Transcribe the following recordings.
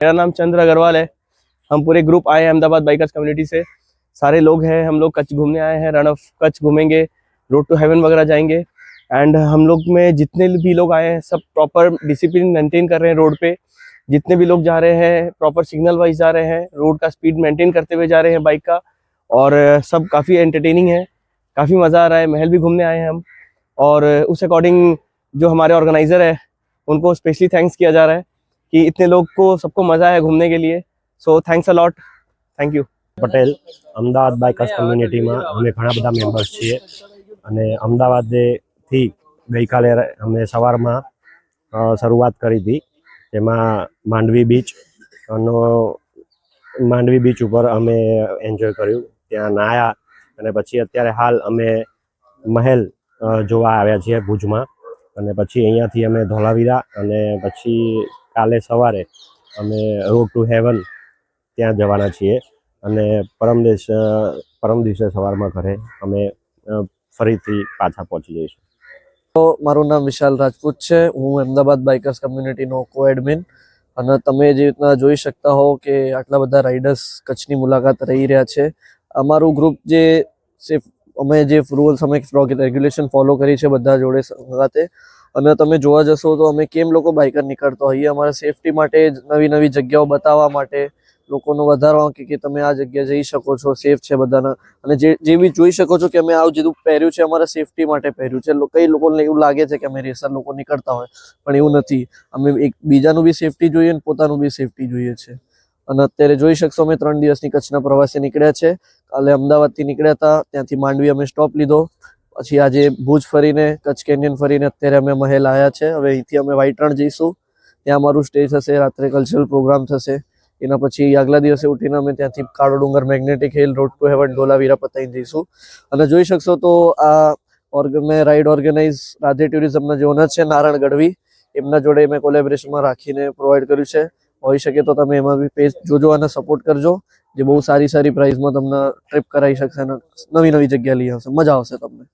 मेरा नाम चंद्र अग्रवाल है। हम पूरे ग्रुप आए हैं अहमदाबाद बाइकर्स कम्युनिटी से। सारे लोग हैं, हम लोग कच्छ घूमने आए हैं रन ऑफ़ कच्छ घूमेंगे रोड टू हेवन वगैरह जाएँगे। एंड हम लोग में जितने भी लोग आए हैं, सब प्रॉपर डिसिप्लिन मेंटेन कर रहे हैं रोड पे। जितने भी लोग जा रहे हैं प्रॉपर सिग्नल वाइज जा रहे हैं रोड का स्पीड मेंटेन करते हुए जा रहे हैं बाइक का। और सब काफ़ी एंटरटेनिंग है, काफ़ी मज़ा आ रहा है, महल भी घूमने आए हैं हम। और उस अकॉर्डिंग जो हमारे ऑर्गेनाइज़र है, उनको स्पेशली थैंक्स किया जा रहा है। कि इतने लोग को सबको मज़ा है घूमने के लिए so thanks a lot thank you Patel Ahmedabad bikers કમ્યુનિટીમાં અમે ઘણા બધા મેમ્બર્સ છીએ અને અમદાવાદથી ગઈકાલે ર- અમે સવારમાં અ, શરૂઆત કરી હતી તેમાં માંડવી બીચ નો માંડવી બીચ ઉપર અમે એન્જોય કર્યું ત્યાં નાહ્યા અને પછી અત્યારે હાલ અમે મહેલ અ, જોવા આવ્યા છીએ ભુજમાં અને પછી અહીંયાથી અમે ધોળાવીરા અને પછી કાલે સવારે અમે રોડ ટુ હેવન ત્યાં જવાના છીએ અને પરમ દિવસ પરમ દિવસે સવારમાં ઘરે અમે ફરીથી પાછા પહોંચી જઈશું. તો મારું નામ વિશાલ રાજપૂત છે. હું અમદાવાદ બાઇકર્સ કમ્યુનિટીનો કો એડમિન અને તમે જે રીતના જોઈ શકતા હો કે આટલા બધા રાઇડર્સ કચ્છની મુલાકાત રહી રહ્યા છે. અમારું ગ્રુપ જે સેફ અમે જે રૂલ્સ અમે રેગ્યુલેશન ફોલો કરી છે બધા જોડે સંગાતે અને તમે જોવા જશો તો અમે કેમ લોકો બાઇકર નીકળતા? હોઈએ અમારા સેફટી માટે નવી નવી જગ્યાઓ બતાવવા માટે લોકોનો વધારવા કે તમે આ જગ્યા જઈ શકો છો સેફ છે બધાના. અને જે જે બી જોઈ શકો છો કે અમે આવું જેટલું પહેર્યું છે અમારા સેફટી માટે પહેર્યું છે. કઈ લોકોને એવું લાગે છે કે અમે રેસર લોકો નીકળતા હોય, પણ એવું નથી. અમે એક બીજાનું બી સેફટી જોઈએ અને પોતાનું બી સેફટી જોઈએ છે. અને અત્યારે જોઈ શકશો અમે ત્રણ દિવસની કચ્છના પ્રવાસે નીકળ્યા છે. કાલે અમદાવાદથી નીકળ્યા હતા. ત્યાંથી માંડવી અમે સ્ટોપ લીધો. પછી આજે ભુજ ફરીને, કચ્છ કેન્યન ફરીને અત્યારે અમે મહેલ આવ્યા છે. હવે અહીંથી અમે વ્હાઈટ રણ જઈશું. ત્યાં અમારું સ્ટે થશે, રાત્રે કલ્ચરલ પ્રોગ્રામ થશે. એના પછી આગલા દિવસે ઉઠીને અમે ત્યાંથી Kalo Dungar magnetic hill road to heaven Dholavira પતાઈને જઈશું. અને જોઈ શકશો તો આ ઓર્ગ મેં રાઇડ ઓર્ગેનાઇઝ રાધે ટુરિઝમના જે ઓનર છે, નારાયણ ગઢવી, એમના જોડે મેં કોલેબરેશનમાં રાખીને પ્રોવાઈડ કર્યું છે. હોઈ શકે તો તમે એમાં બી પેજ જોજો અને સપોર્ટ કરજો, જે બહુ સારી સારી પ્રાઇઝમાં તમને ટ્રીપ કરાવી શકશે અને નવી નવી જગ્યા લઈ આવશે. મજા આવશે તમને.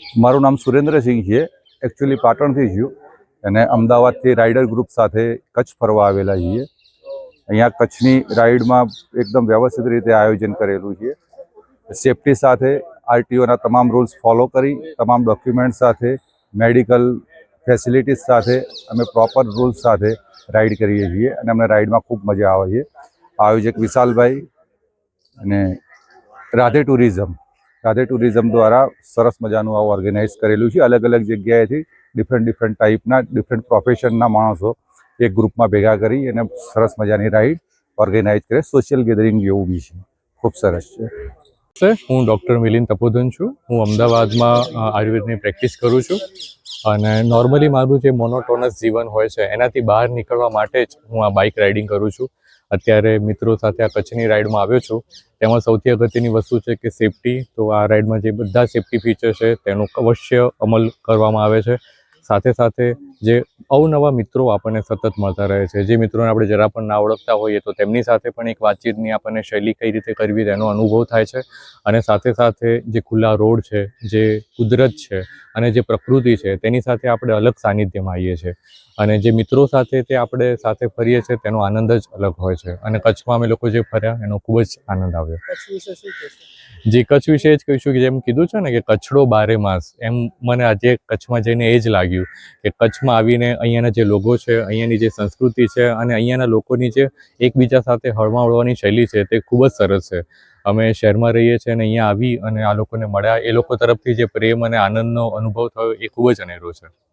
મારું નામ સુરેન્દ્રસિંહ છે. એકચ્યુઅલી પાટણથી છું. અને અમદાવાદથી રાઇડર ગ્રુપ સાથે કચ્છ ફરવા આવેલા છીએ. અહીંયા કચ્છની રાઇડમાં એકદમ વ્યવસ્થિત રીતે આયોજન કરેલું છે. સેફટી સાથે આરટીઓના તમામ રૂલ્સ ફોલો કરી, તમામ ડોક્યુમેન્ટ સાથે, મેડિકલ ફેસિલિટીઝ સાથે અમે પ્રોપર રૂલ્સ સાથે રાઇડ કરીએ છીએ અને અમને રાઇડમાં ખૂબ મજા આવે છે. આયોજક વિશાલભાઈ અને રાધે ટુરિઝમ. રાધે ટુરિઝમ દ્વારા સરસ મજાનું આ ઓર્ગેનાઇઝ કરેલું છે. અલગ અલગ જગ્યાએથી ડિફરન્ટ ડિફરન્ટ ટાઈપના ડિફરન્ટ પ્રોફેશનના માણસો એક ગ્રુપમાં ભેગા કરી અને સરસ મજાની રાઈડ ઓર્ગેનાઇઝ કરે. સોશિયલ ગેધરિંગ જેવું બી છે. ખૂબ સરસ છે. સર હું ડૉક્ટર મિલિંદ તપોધન છું. હું અમદાવાદમાં આયુર્વેદની પ્રેક્ટિસ કરું છું. અને નોર્મલી મારું જે મોનોટોનસ જીવન હોય છે, એનાથી બહાર નીકળવા માટે જ હું આ બાઇક રાઇડિંગ કરું છું. અત્યારે મિત્રો સાથે આ કચ્છની રાઇડમાં આવ્યો છું. તેમાં સૌથી અગત્યની વસ્તુ છે કે સેફટી તો આ રાઇડમાં જે બધા સેફટી ફીચર છે, તેનું અવશ્ય અમલ કરવામાં આવે છે. સાથે સાથે જે અવનવા મિત્રો આપણને સતત મળતા રહે છે જે મિત્રોને આપણે જરા પણ ના ઓળખતા હોઈએ તો તેમની સાથે પણ એક વાતચીતની આપણને શૈલી કઈ રીતે કરવી તેનો અનુભવ થાય છે અને સાથે સાથે જે ખુલ્લા રોડ છે જે કુદરત છે અને જે પ્રકૃતિ છે તેની સાથે આપણે અલગ સાનિધ્યમાં આવીએ છીએ. અને જે મિત્રો સાથે તે આપણે સાથે ફરીએ છીએ તેનો આનંદ જ અલગ હોય છે અને કચ્છમાં અમે લોકો જે ફર્યા એનો ખૂબ જ આનંદ આવ્યો. જે કચ્છ વિશે જ કહીશું કે જેમ કીધું છે ને કે કચ્છડો બારે માસ એમ મને આજે કચ્છમાં જઈને એ જ લાગ્યું. કે કચ્છમાં આવીને અહીંયાના જે લોકો છે, અહીંયાની જે સંસ્કૃતિ છે અને અહીંયાના લોકોની જે એકબીજા સાથે હળવાળવાની શૈલી છે તે ખૂબ જ સરસ છે. અમે શહેરમાં રહીએ છીએ અને અહીંયા આવી અને આ લોકોને મળ્યા. એ લોકો તરફથી જે પ્રેમ અને આનંદનો અનુભવ થયો એ ખૂબ જ અનેરો છે.